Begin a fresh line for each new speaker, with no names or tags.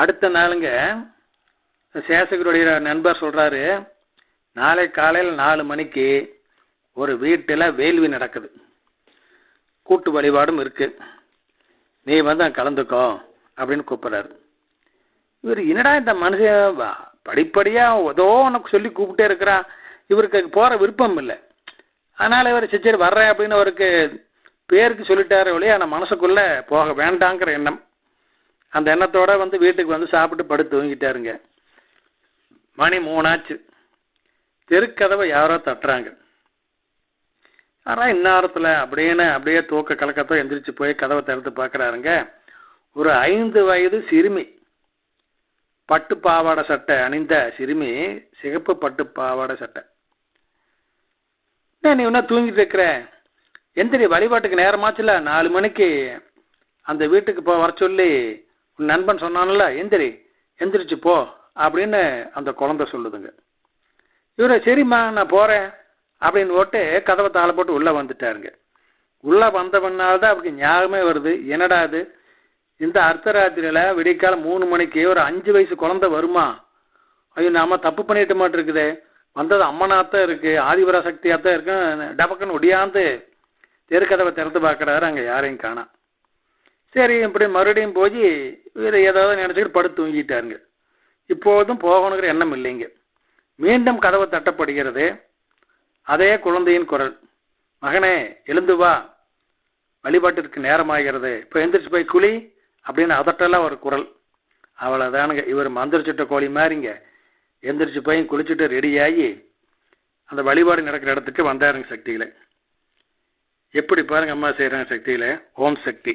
அடுத்த நாளுங்க சேஷகருடைய நண்பர் சொல்கிறாரு நாளை காலையில் நாலு மணிக்கு ஒரு வீட்டில் வேள்வி நடக்குது. கூட்டு வழிபாடும் இருக்குது நீ வந்து கலந்துக்கோ அப்படின்னு கூப்பிட்றாரு. இவர் என்னடா இந்த மனுஷன் படிப்படியாக ஏதோ உனக்கு சொல்லி கூப்பிட்டே இருக்கிறான் இவருக்கு போகிற விருப்பம் இல்லை. அதனால் இவர் சரி சரி வர்றேன் அப்படின்னு அவருக்கு பேருக்கு சொல்லிட்டாரு ஒழிய ஆனால் மனசுக்குள்ளே போக வேண்டாங்கிற எண்ணம். அந்த எண்ணத்தோட வந்து வீட்டுக்கு வந்து சாப்பிட்டு படுத்து தூங்கிட்டாருங்க. மணி மூணாச்சு. தெருக்கதவை யாரோ தட்டுறாங்க. யாரா இந்நேரத்தில் அப்படின்னு அப்படியே தூக்க கலக்கத்தோ எந்திரிச்சு போய் கதவை திறந்து பார்க்குறாருங்க. ஒரு ஐந்து வயது சிறுமி. பட்டு பாவாடை சட்டை அணிந்த சிறுமி சிகப்பு பட்டு பாவாடை சட்டை. நீ இன்னும் தூங்கிட்டு இருக்கிற? எந்திரி வழிபாட்டுக்கு நேரமாச்சுல நாலு மணிக்கு அந்த வீட்டுக்கு போ வர சொல்லி நண்பன் சொன்னான்ல எந்திரி எந்திரிச்சு போ அப்படின்னு அந்த குழந்தை சொல்லுதுங்க. இவரு சரிம்மா நான் போகிறேன் அப்படின்னு ஓட்டு கதவை தாளை போட்டு உள்ளே வந்துட்டாருங்க. உள்ளே வந்தவனால தான் அவருக்கு ஞாபகமே வருது. என்னடா அது இந்த அர்த்தராத்திரியில் விடியற்காலம் மூணு மணிக்கு ஒரு அஞ்சு வயசு குழந்தை வருமா? ஐயோ நாம தப்பு பண்ணிட்டு மாட்டிருக்குதே. வந்தது அம்மனாத்தான் இருக்குது ஆதிபராசக்தியாக தான் இருக்கு டபக்குன்னு ஒடியாந்து தெருக்கதவை திறந்து பார்க்குறாரு அங்கே யாரையும் காணோம் சரி இப்படி மறுபடியும் போய் வேறு ஏதாவது நினச்சிக்கிட்டு படுத்து தூங்கிட்டாருங்க. இப்போதும் போகணுங்கிற எண்ணம் இல்லைங்க. மீண்டும் கதவு தட்டப்படுகிறது. அதே குழந்தையின் குரல். மகனே எழுந்து வா. வழிபாட்டிற்கு நேரமாகிறது. இப்போ எந்திரிச்சு போய் குழி அப்படின்னு அதட்டெல்லாம் ஒரு குரல். அவ்வளோதானுங்க இவர் மந்திரிச்சுட்ட கோழி மாதிரிங்க எந்திரிச்சு போய் குளிச்சுட்டு ரெடியாகி அந்த வழிபாடு நடக்கிற இடத்துக்கு வந்தாருங்க சக்தியில். எப்படி பாருங்க அம்மா செய்கிறாங்க சக்தியில். ஓம் சக்தி.